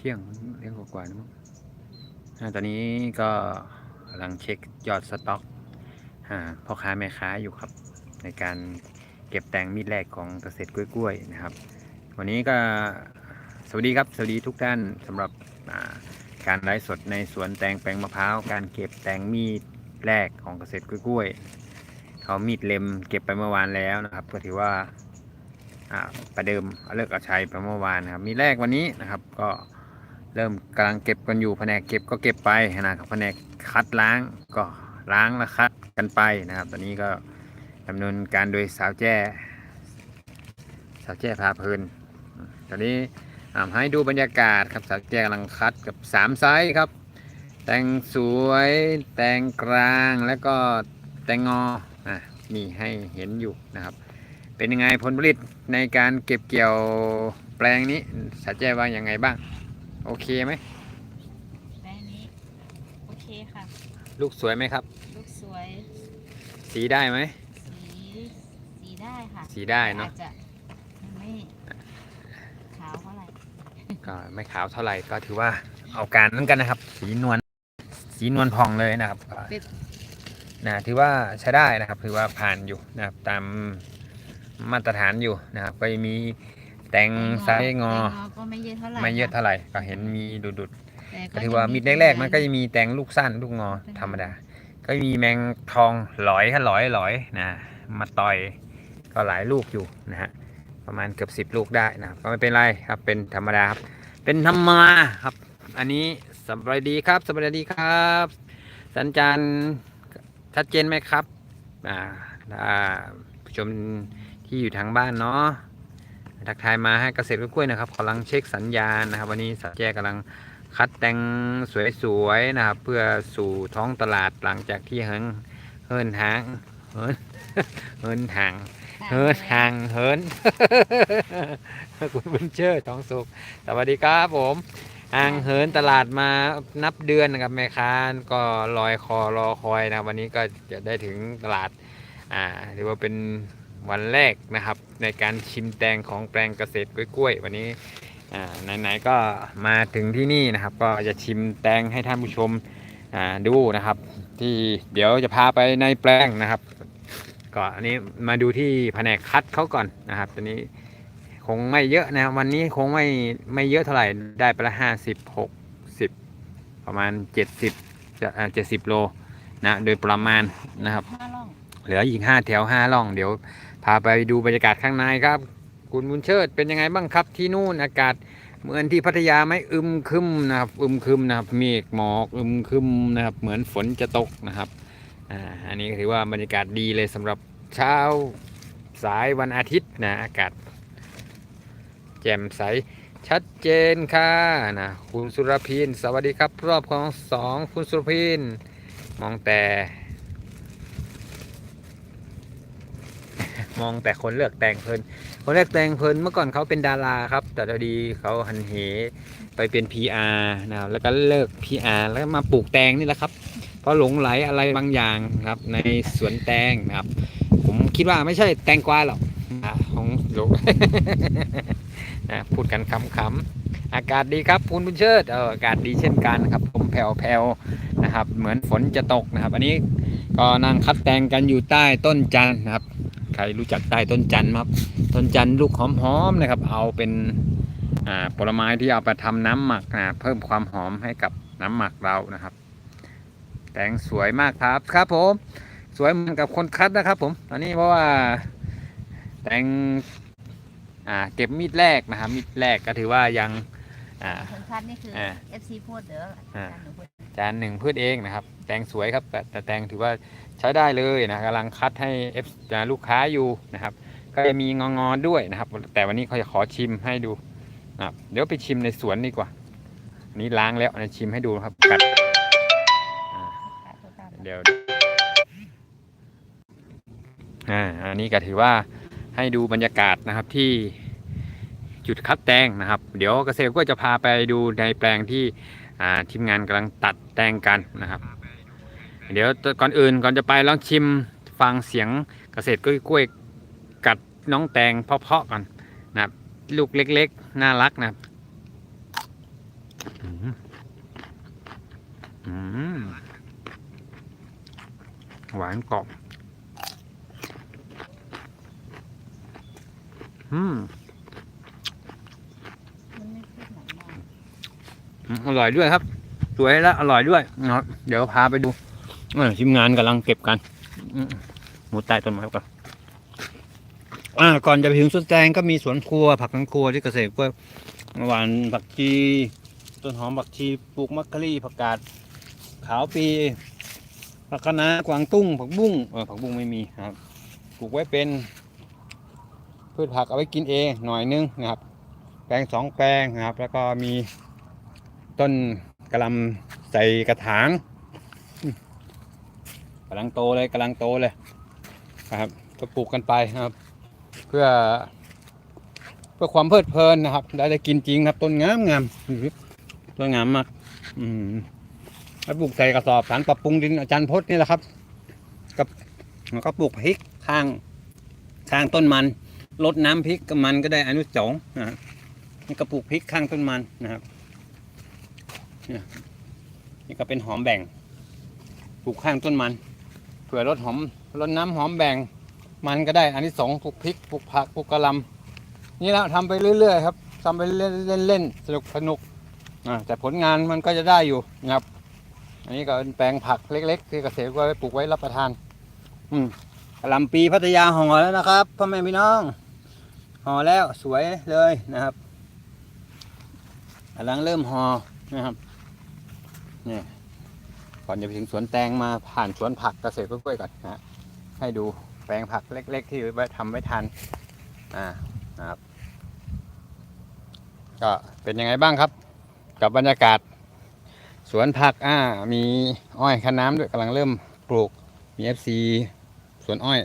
เที่ยงเที่ยงกว่าๆนะมั้งตอนนี้ก็กำลังเช็คยอดสต็อกอพ่อค้าแม่ค้าอยู่ครับ ในการเก็บแตงมีดแรกของเกษตรกล้วยๆนะครับ วันนี้ก็สวัสดีครับ สวัสดีทุกท่านสำหรับการไลฟ์สดในสวนแตงแปลงมะพร้าวการเก็บแตงมีดแรกของเกษตรกล้วยๆเขามีดเล็มเก็บไปเมื่อวานแล้วนะครับ ก็ถือว่าประเดิมเลิกเอาชัยไปเมื่อวานนะครับ มีแรกวันนี้นะครับก็ เริ่มกำลังเก็บกันอยู่แผนกเก็บก็เก็บไปนะครับแผนกคัดล้างก็ล้างและคัดกันไปนะครับ ตอนนี้ก็ดำเนินการโดยสาวแจ้สาวแจ้พาเพลินตอนนี้ให้ดูบรรยากาศครับสาวแจ้กำลังคัดกับสามไซส์ครับ แต่งสวย แต่งกลางแล้วก็แต่งงออะมีให้เห็นอยู่นะครับ เป็นยังไงผลผลิตในการเก็บเกี่ยวแปลงนี้สาวแจ้ว่ายังไงบ้าง โอเคไหมแป้งนี้ โอเคค่ะ ลูกสวยไหมครับ ลูกสวย สีได้ไหม สีสีได้ค่ะสีได้เนอะอจจะยังไม่ขาวเท่าไหร่ก็ไม่ขาวเท่าไหร่ก็ถือว่าเอาการเหมือนกันนะครับ สีนวลสีนวลผ่องเลยนะครับก็เป็นนะถือว่าใช้ได้นะครับ ถือว่าผ่านอยู่นะครับ ตามมาตรฐานอยู่นะครับ ก็ยังมี แตงไซส์งอแตงก็ไม่เยอะเท่าไหร่ไม่เยอะค่เท่าไหร่ก็เห็นมีดุดแต่ๆก็ถือว่ามีดแรกๆมันก็จะมีแตงลูกสั้นลูกงอธรรมดา ก็มีแมงทองหลอยค่ะหลอยหลอยนะมาต่อยก็หลายลูกอยู่นะฮะประมาณเกือบสิบลูกได้นะครับก็ไม่เป็นไรครับเป็นธรรมดาครับ เป็นธรรมดาครับ อันนี้สบายดีครับสบายดีครับ สัญจรชัดเจนไหมครับอ่าถ้าผู้ชมที่อยู่ทางบ้านเนาะ ทักทายมาให้เกษตรกล้วยนะครับกำลังเช็คสัญญาณนะครับ วันนี้สัจแจกำลังคัดแต่งสวยๆนะครับ เพื่อสู่ท้องตลาดหลังจากที่เฮินเฮินหางเฮินเฮินหางเฮินหางเฮินคุณบุญเชิดทองสุขสวัสดีครับผมห่างเหินตลาดมานับเดือนนะครับแม่ค้าก็ลอยคอรอคอยนะวันนี้ก็จะได้ถึงตลาดอ่าถือว่าเป็น วันแรกนะครับ ในการชิมแตงของแปลงเกษตรกล้วยๆวันนี้อ่าไหนๆก็มาถึงที่นี่นะครับ ก็จะชิมแตงให้ท่านผู้ชมอ่าดูนะครับ ที่เดี๋ยวจะพาไปในแปลงนะครับก็อันนี้มาดูที่แผนกคัดเขาก่อนนะครับตอนนี้คงไม่เยอะนะครับวันนี้คงไม่ไม่เยอะเท่าไหร่ได้ไปละห้าสิบหกสิบประมาณเจ็ดสิบเจ็ดสิบโลนะโดยประมาณนะครับห้าล่องเหลืออีกห้าแถวห้าล่องเดี๋ยว พาไปดูบรรยากาศข้างในครับ คุณบุญเชิดเป็นยังไงบ้างครับที่นู่นอากาศเหมือนที่พัทยาไหมอึมครึมนะครับอึมครึมนะครับเมฆหมอกอึมครึมนะครับ เหมือนฝนจะตกนะครับอ่าอันนี้ถือว่าบรรยากาศดีเลยสำหรับเช้าสายวันอาทิตย์นะอากาศ แจ่มใสชัดเจนค่ะนะคุณสุรพินสวัสดีครับ รอบของสองคุณสุรพินมองแต่ มองแต่คนเลือกแต่งเพลิน คนเลือกแต่งเพลินเมื่อก่อนเขาเป็นดาราครับ แต่ตอนดีเขาหันเหไปเป็น PR นะครับแล้วก็เลิก PR แล้วมาปลูกแตงนี่แหละครับเพราะหลงไหลอะไรบางอย่างครับ ในสวนแตงนะครับ ผมคิดว่าไม่ใช่แตงกวาหรอกของหลงนะพูดกันคำๆอากาศดีครับคุณบุญเชิดเอออากาศดีเช่นกันครับผมแผ่วๆนะครับ เหมือนฝนจะตกนะครับ อันนี้ก็นั่งคัดแตงกันอยู่ใต้ต้นจันนะครับ รรู้จักใต้ต้นจันทร์ไหมครับ ต้นจันทร์ลูกหอมๆนะครับ เอาเป็นอ่าผลไม้ที่เอาไปทำน้ำหมักนะเพิ่มความหอมให้กับน้ำหมักเรานะครับ แตงสวยมากครับครับผม สวยเหมือนกับคนคัดนะครับ ผมตอนนี้เพราะว่าแตงอ่าเก็บมีดแรกนะครับมีดแรกก็ถือว่ายังอ่าคนคัดนี่คืออ่า FC พูดเด้ออ่าจานหนูพูดจานหนึ่งพืชเองนะครับ แตงสวยครับ แต่แต่แตงถือว่า ใช้ได้เลยนะกำลังคัดให้ลูกค้าอยู่นะครับ ก็จะมีงองอๆด้วยนะครับ แต่วันนี้เขาจะขอชิมให้ดูนะครับเดี๋ยวไปชิมในสวนดีกว่าอันนี้ล้างแล้วนะชิมให้ดูครับกัดเดี๋ยวอ่าอันนี้ก็ถือว่าให้ดูบรรยากาศนะครับที่จุดคัดแตงนะครับ เดี๋ยวเกษตรก็จะพาไปดูในแปลงที่ทีมงานกำลังตัดแตงกันนะครับ เดี๋ยวก่อนอื่นก่อนจะไปลองชิมฟังเสียงเกษตรกล้วยกัดน้องแตงเพาะๆก่อนนะครับลูกเล็กๆ น่ารักนะอืมอืมหวานกรอบอืมอร่อยด้วยครับ สวยและอร่อยด้วยนะครับเดี๋ยวพาไปดู ทีมงานกำลังเก็บกันหมูใต้ต้นไม้ก่อนอ่าก่อนจะไปถึงสวนแตงก็มีสวนครัว ผักสวนครัวที่เกษตรก็หวานผักชีต้นหอมผักชีปลูกมักกะรี่ผักกาดขาวปีผักคะน้ากวางตุ้ง ผักบุ้งเออผักบุ้งไม่มีครับปลูกไว้เป็นพืชผักเอาไว้กินเองหน่อยนึงนะครับ แปลงสองแปลงนะครับ แล้วก็มีต้นกระลำใส่กระถาง กำลังโตเลยกำลังโตเลยนะครับก็ปลูกกันไปนะครับ เพื่อ เพื่อความเพลิดเพลินนะครับ ได้ได้กินจริงครับ ต้นงามงามต้นงามมากอืมแล้วปลูกใส่กระสอบสารปรับปรุงดินอาจารย์พจน์นี่แหละครับกับแล้วก็ปลูกพริกข้างข้างต้นมันลดน้ำพริกกับมันก็ได้อนุสงนะนี่ก็ปลูกพริกข้างต้นมันนะครับนี่ก็เป็นหอมแบ่งปลูกข้างต้นมัน ผื่อลดหอมลดน้ำหอมแบ่งมันก็ได้ อันที่สองปลูกพริกปลูกผักปลูกกระหลำนี่แหละทำไปเรื่อยๆครับทำไปเล่นๆสนุกสนุกอ่าแต่ผลงานมันก็จะได้อยู่นะครับ อันนี้ก็เป็นแปลงผักเล็กๆที่เกษตรกรปลูกไว้รับประทาน อืมกระหลำปีพัทยาห่อแล้วนะครับพ่อแม่พี่น้องห่อแล้วสวยเลยนะครับกำลังเริ่มห่อนะครับเนี่ย ก่อนจะไปถึงสวนแตงมาผ่านสวนผักเกษตรกล้วยก่อนนะให้ดูแปลงผักเล็ก ๆ ที่ไว้ทำไว้ทานอ่านะครับก็เป็นยังไงบ้างครับ กับบรรยากาศ สวนผักอ่ามีอ้อยคะน้ำด้วยกำลังเริ่มปลูกมีเอฟซีสวนอ้อย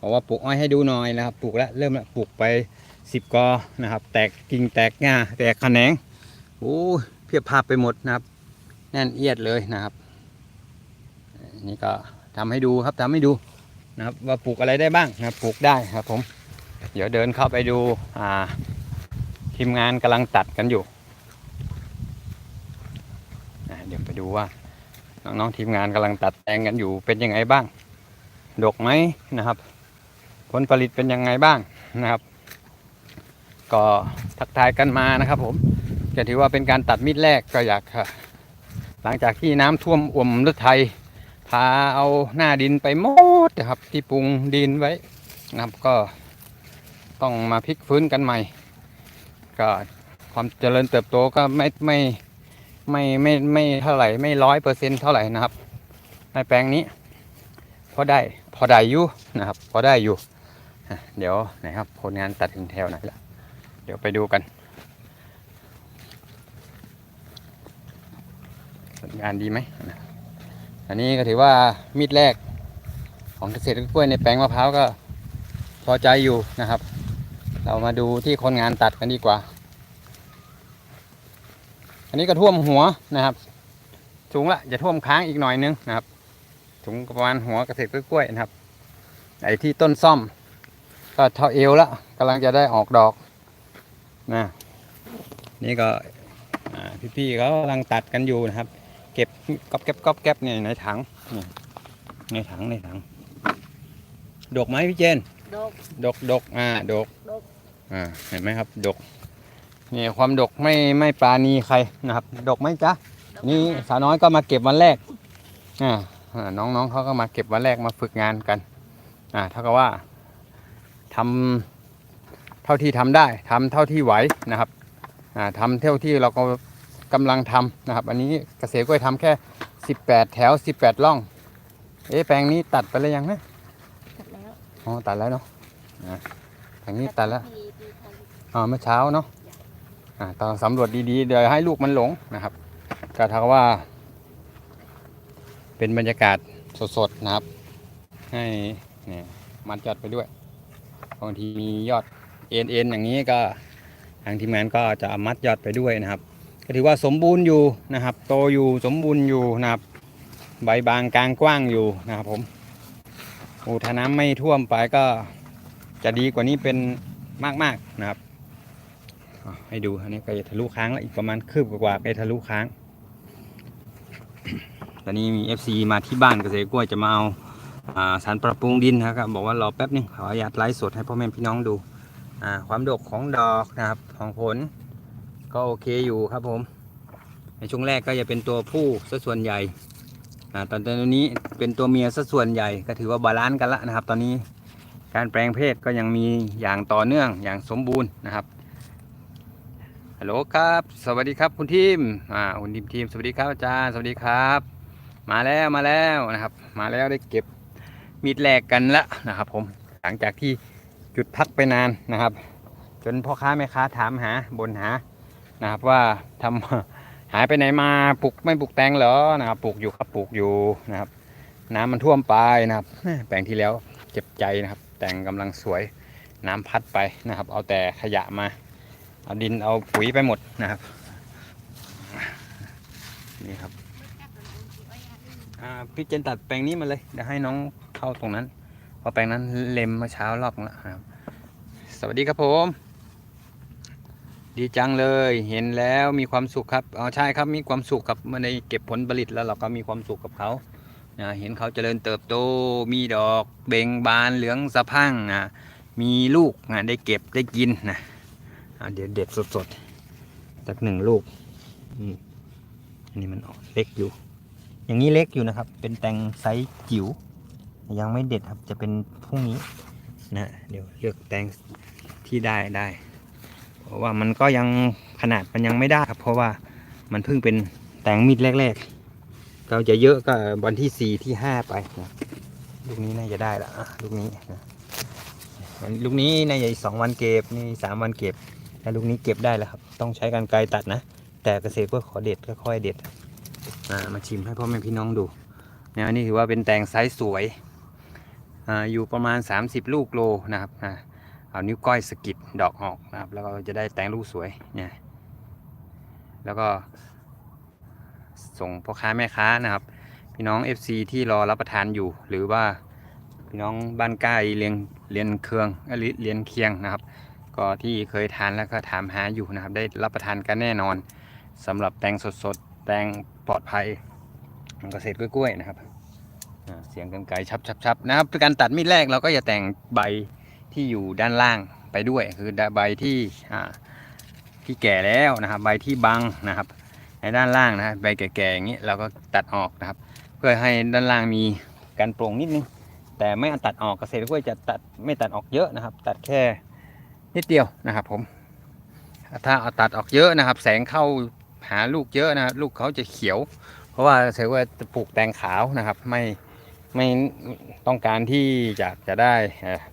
บอกว่าปลูกอ้อยให้ดูหน่อยนะครับ ปลูกแล้วเริ่มแล้วปลูกไปสิบกอนะครับ แตกกิ่งแตกง่าแตกแขนงโอ้เพียบภาพไปหมดนะครับ แน่นเอียดเลยนะครับ นี่ก็ทำให้ดูครับทำให้ดูนะครับว่าปลูกอะไรได้บ้างนะปลูกได้ครับผม เดี๋ยวเดินเข้าไปดูอ่าทีมงานกำลังตัดกันอยู่เดี๋ยวไปดูว่าน้องๆทีมงานกำลังตัดแต่งกันอยู่เป็นยังไงบ้าง ดกไหมนะครับ ผลผลิตเป็นยังไงบ้างนะครับ ก็ทักทายกันมานะครับผมก็ถือว่าเป็นการตัดมิดแรกก็อยากหลังจากที่น้ำท่วมอ่วมฤทัย พาเอาหน้าดินไปหมดนะครับที่ปรุงดินไว้นะครับก็ต้องมาพลิกฟื้นกันใหม่ ก็ความเจริญเติบโตก็ไม่ไม่ไม่ไม่ไม่เท่าไหร่ไม่ร้อยเปอร์เซ็นต์เท่าไหร่นะครับ ในแปลงนี้พอได้พอได้อยู่นะครับ พอได้อยู่เดี๋ยวนะครับผลงานตัดถึงแถวไหนละเดี๋ยวไปดูกันผลงานดีไหมนะ อันนี้ก็ถือว่ามีดแรกของเกษตรกล้วยในแปลงมะพร้าวก็พอใจอยู่นะครับ เรามาดูที่คนงานตัดกันดีกว่า อันนี้ก็ท่วมหัวนะครับสูงละจะท่วมค้างอีกหน่อยนึงนะครับสูงประมาณหัวเกษตรกล้วยนะครับไอ้ที่ต้นซ่อม ก็เท่าเอวละกำลังจะได้ออกดอกนะนี่ก็พี่ๆเขากำลังตัดกันอยู่นะครับ ก็บก๊อบแก๊บก๊อบแก๊บเนี่ยในถังนี่ในถังในถังดกไหมพี่เจน ดก ดกดกอ่าดกดกอ่าเห็นไหมครับ ดกนี่ความดกไม่ไม่ปราณีใครนะครับ ดกไหมจ๊ะดกนี่มากสาวน้อยก็มาเก็บวันแรกอ่าอ่าน้องๆเขาก็มาเก็บวันแรกมาฝึกงานกัน อ่าเท่ากับว่าทำเท่าที่ทำได้ทำเท่าที่ไหวนะครับอ่าทำเท่าที่เราก็ กำลังทำนะครับ อันนี้เกษตรกล้วยทำแค่ 18 แถว 18ร่อง เอ๊ะแปลงนี้ตัดไปแล้วยังนะตัดแล้วอ๋อตัดแล้วเนาะอ่าแปลงนี้ตัดแล้วดีดีค่ะอ่าเมื่อเช้าเนาะอ่าตอนสำรวจดีๆเดี๋ยวให้ลูกมันหลงนะครับก็เท่ากับว่า เป็นบรรยากาศสดๆนะครับ ให้เนี่ยมัดยอดไปด้วยบางทีมียอดเอ็นเอ็นอย่างนี้ก็ทางทีมงานก็จะเอามัดยอดไปด้วยนะครับ ก็ถือว่าสมบูรณ์อยู่นะครับ โตอยู่สมบูรณ์อยู่นะครับ ใบบางกลางกว้างอยู่นะครับผมโอ้ถ้าน้ำไม่ท่วมไปก็จะดีกว่านี้เป็นมากๆนะครับให้ดูอันนี้ก็จะทะลุค้างแล้วอีกประมาณคืบกว่าๆก็จะทะลุค้าง ตอนนี้มี FC มาที่บ้านเกษตรกล้วยจะมาเอาอาสารปรับปรุงดินนะครับบอกว่ารอแป๊บนึงขออนุญาตไลฟ์สดให้พ่อแม่พี่น้องดูความดกของดอกนะครับของผล ก็โอเคอยู่ครับผม ในช่วงแรกก็จะเป็นตัวผู้ซะส่วนใหญ่อ่าตอนตอนนี้เป็นตัวเมียซะส่วนใหญ่ก็ถือว่าบาลานซ์กันละนะครับ ตอนนี้การแปลงเพศก็ยังมีอย่างต่อเนื่องอย่างสมบูรณ์นะครับฮัลโหลครับ สวัสดีครับคุณทีมอ่าคุณทีมทีมสวัสดีครับอาจารย์สวัสดีครับ มาแล้วมาแล้วนะครับ มาแล้วได้เก็บมีดแหลกกันละนะครับ ผมหลังจากที่หยุดพักไปนานนะครับ จนพ่อค้าแม่ค้าถามหาบนหา นะครับว่าทำหายไปไหนมาปลูกไม่ปลูกแตงเหรอนะครับปลูกอยู่ครับปลูกอยู่นะครับ น้ำมันท่วมไปนะครับ แปลงที่แล้วเจ็บใจนะครับ แตงกำลังสวยน้ำพัดไปนะครับ เอาแต่ขยะมา เอาดินเอาปุ๋ยไปหมดนะครับนี่ครับพี่เจนตัดแปลงนี้มาเลยเดี๋ยวให้น้องเข้าตรงนั้นเพราะแปลงนั้นเล็มเมื่อเช้ารอบแล้วนะครับ สวัสดีครับผม ดีจังเลยเห็นแล้วมีความสุขครับอ๋อใช่ครับมีความสุขครับเมื่อได้เก็บผลผลิตแล้วเราก็มีความสุขกับเขานะเห็นเขาเจริญเติบโตมีดอกเบ่งบานเหลืองสะพั่งนะมีลูกนะได้เก็บได้กินนะเดี๋ยวเด็ดสดๆสักหนึ่งลูกอันนี้มันออกเล็กอยู่ อย่างนี้เล็กอยู่นะครับ เป็นแตงไซส์จิ๋วยังไม่เด็ดครับจะเป็นพรุ่งนี้นะเดี๋ยวเลือกแตงที่ได้ได้ เพราะว่ามันก็ยังขนาดมันยังไม่ได้ครับ เพราะว่ามันเพิ่งเป็นแตงมีดแรกๆ เราจะเยอะก็วันที่สี่ที่ห้าไปนะลูกนี้น่าจะได้ละลูกนี้นะลูกนี้น่าจะสองวันเก็บนี่สามวันเก็บแต่ลูกนี้เก็บได้แล้วครับ ต้องใช้กันไกรตัดนะ แต่เกษตรก็ขอเด็ดค่อยเด็ดอ่ามาชิมให้พ่อแม่พี่น้องดูเนี่ยอันนี้ถือว่าเป็นแตงไซส์สวยอ่าอยู่ประมาณ 30 ลูกโลนะครับอ่า เอานิ้วก้อยสกิดดอกออกนะครับ แล้วก็จะได้แตงลูกสวยเนี่ยแล้วก็ ส่งพ่อค้าแม่ค้านะครับ พี่น้อง FC ที่รอรับประทานอยู่ หรือว่าพี่น้องบ้านใกล้เรียงเรียนเครืองเอ้ยเรียนเคียงนะครับ ก็ที่เคยทานแล้วก็ถามหาอยู่นะครับ ได้รับประทานกันแน่นอนสำหรับแตงสดๆแตงปลอดภัยเกษตรกล้วยๆนะครับเสียงกันไกลชับๆๆนะครับการตัดมีดแรกเราก็จะแต่งใบ ที่อยู่ด้านล่างไปด้วย คือใบที่ที่แก่แล้วนะครับ ใบที่บังนะครับ ในด้านล่างนะใบแก่ๆอย่างนี้เราก็ตัดออกนะครับ เพื่อให้ด้านล่างมีการโปร่งนิดนึงแต่ไม่ตัดออกเกษตรกล้วยจะตัดไม่ตัดออกเยอะนะครับ ตัดแค่นิดเดียวนะครับ ผม ถ้าเอาตัดออกเยอะนะครับ แสงเข้าหาลูกเยอะนะครับลูกเขาจะเขียว เพราะว่าเกษตรกล้วยจะปลูกแตงขาวนะครับ ไม่ ไม่ต้องการที่จะจะได้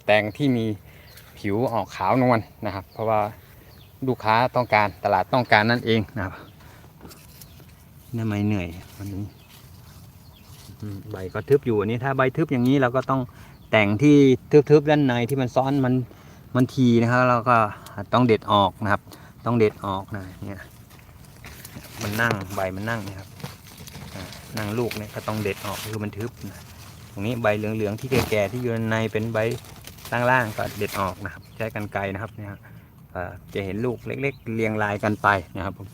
แตงที่มีผิวออกขาวนวลนะครับ เพราะว่าลูกค้าต้องการตลาดต้องการนั่นเองนะครับนี่ไม่เหนื่อยวันนี้ใบก็ทึบอยู่อันนี้ถ้าใบทึบอย่างนี้เราก็ต้องแต่งที่ทึบๆด้านในที่มันซ้อนมันมันทีนะครับเราก็ต้องเด็ดออกนะครับ ต้องเด็ดออกนะเนี่ยมันนั่งใบมันนั่งนะครับนั่งลูกเนี่ยก็ต้องเด็ดออกคือมันทึบนะ ตรงนี้ใบเหลืองๆที่แก่ๆที่อยู่ในเป็นใบล่างๆก็เด็ดออกนะครับ ใช้กันไกรนะครับเนี่ยจะเห็นลูกเล็ก ๆ เรียงรายกันไปนะครับผม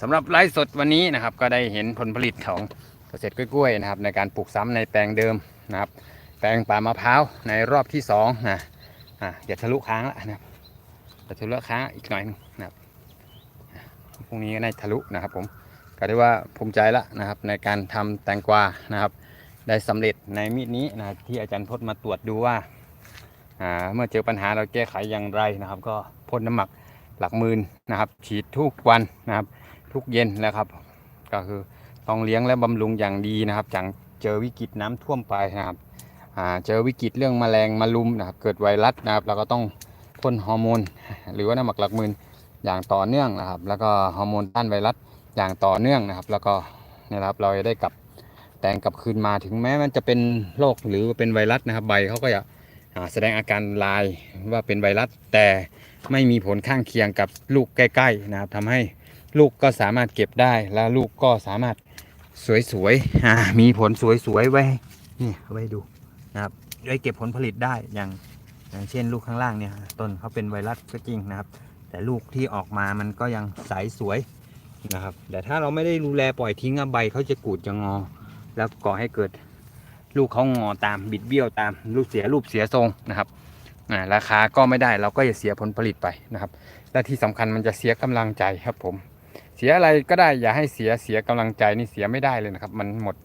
สำหรับไลฟ์สดวันนี้นะครับ ก็ได้เห็นผลผลิตของเกษตรกล้วยๆนะครับ ในการปลูกซ้ำในแปลงเดิมนะครับ แปลงป่ามะพร้าวในรอบที่สองนะอะอย่าทะลุค้างละนะครับอย่าทะลุค้างอีกหน่อยหนึงนะครับพรุ่งนี้ก็ได้ทะลุนะครับ ผมก็ได้ว่าภูมิใจละนะครับ ในการทำแตงกวานะครับ ได้สำเร็จในมีดนี้นะที่อาจารย์พจน์มาตรวจดูว่าเมื่อเจอปัญหาเราแก้ไขอย่างไรนะครับ ก็พ่นน้ำหมักหลักหมื่นนะครับ ฉีดทุกวันนะครับ ทุกเย็นแล้วครับ ก็คือต้องเลี้ยงและบำรุงอย่างดีนะครับจังเจอวิกฤตน้ำท่วมไปนะครับเจอวิกฤตเรื่องแมลงมาลุมนะครับ เกิดไวรัสนะครับ เราก็ต้องพ่นฮอร์โมน หรือว่าน้ำหมักหลักหมื่นอย่างต่อเนื่องนะครับ แล้วก็ฮอร์โมนต้านไวรัสอย่างต่อเนื่องนะครับ แล้วก็นี่ยนะครับเราจะได้กลับ แตงกลับคืนมาถึงแม้มันจะเป็นโรคหรือเป็นไวรัสนะครับใบเขาก็จะแสดงอาการลายว่าเป็นไวรัส แต่ไม่มีผลข้างเคียงกับลูกใกล้ๆนะครับทำให้ลูกก็สามารถเก็บได้ แล้วลูกก็สามารถสวยๆมีผลสวยๆไว้นี่เอาไว้ดูนะครับไว้เก็บผลผลิตได้อย่างอย่างเช่นลูกข้างล่างเนี่ยต้นเขาเป็นไวรัสก็จริงนะครับ แต่ลูกที่ออกมามันก็ยังใสสวยนะครับ แต่ถ้าเราไม่ได้ดูแลปล่อยทิ้งใบเขาจะกูดจะงอ แล้วก่อให้เกิดลูกเขางอตามบิดเบี้ยวตามลูกเสียรูปเสียทรงนะครับอ่าราคาก็ไม่ได้เราก็จะเสียผลผลิตไปนะครับ และที่สำคัญมันจะเสียกำลังใจครับผม เสียอะไรก็ได้อย่าให้เสียเสียกำลังใจนี่เสียไม่ได้เลยนะครับ มันหมด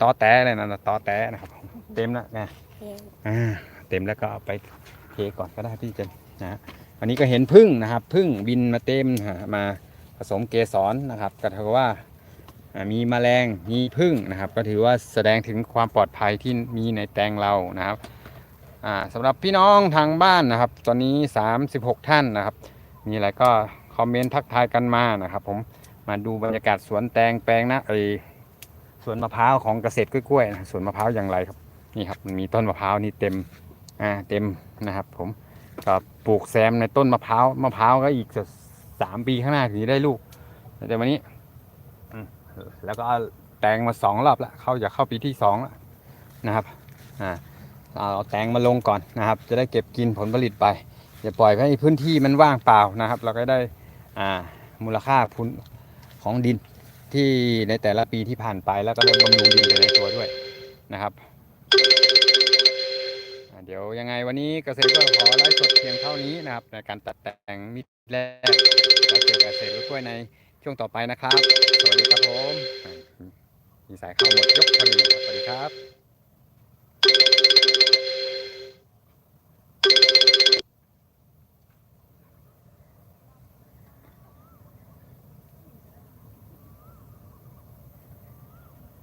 ตอแต้เลยนะตอแต้นะครับ เต็มแล้วนะอ่าเต็มแล้วก็เอาไปเทก่อนก็ได้พี่เจนนะฮะวันนี้ก็เห็นพึ่งนะครับพึ่งบินมาเต็มฮะมาผสมเกสรนะครับก็ถือว่า มีแมลงมีพึ่งนะครับ ก็ถือว่าแสดงถึงความปลอดภัยที่มีในแตงเรานะครับอ่าสำหรับพี่น้องทางบ้านนะครับ ตอนนี้ 36 ท่านนะครับ มีอะไรก็คอมเมนต์ทักทายกันมานะครับ ผมมาดูบรรยากาศสวนแตงแปลงนะเอสวนมะพร้าวของเกษตรกล้วยๆนะสวนมะพร้าวอย่างไรครับนี่ครับมันมีต้นมะพร้าวนี่เต็มอ่าเต็มนะครับ ผมก็ปลูกแซมในต้นมะพร้าวมะพร้าวก็อีกสามปีข้างหน้าถึงจะได้ลูกแต่วันนี้ แล้วก็แตงมาสองรอบแล้วเขาจะเข้าปีที่สองแล้วนะครับอ่าเอาแตงมาลงก่อนนะครับ จะได้เก็บกินผลผลิตไปอย่าปล่อยให้พื้นที่มันว่างเปล่านะครับ เราก็ได้อ่ามูลค่าพุนของดินที่ในแต่ละปีที่ผ่านไปแล้วก็ลดบำรุงดินในตัวด้วยนะครับเดี๋ยวยังไงวันนี้เกษตรกล้วยขอไลฟ์สดเพียงเท่านี้นะครับ ในการตัดแต่งมิตรแรกแล้วเจอเกษตรกล้วยในช่วงต่อไปนะครับ สวัสดีครับผม อ่ามีสายเข้าหมดยกพอดีครับสวัสดีครับ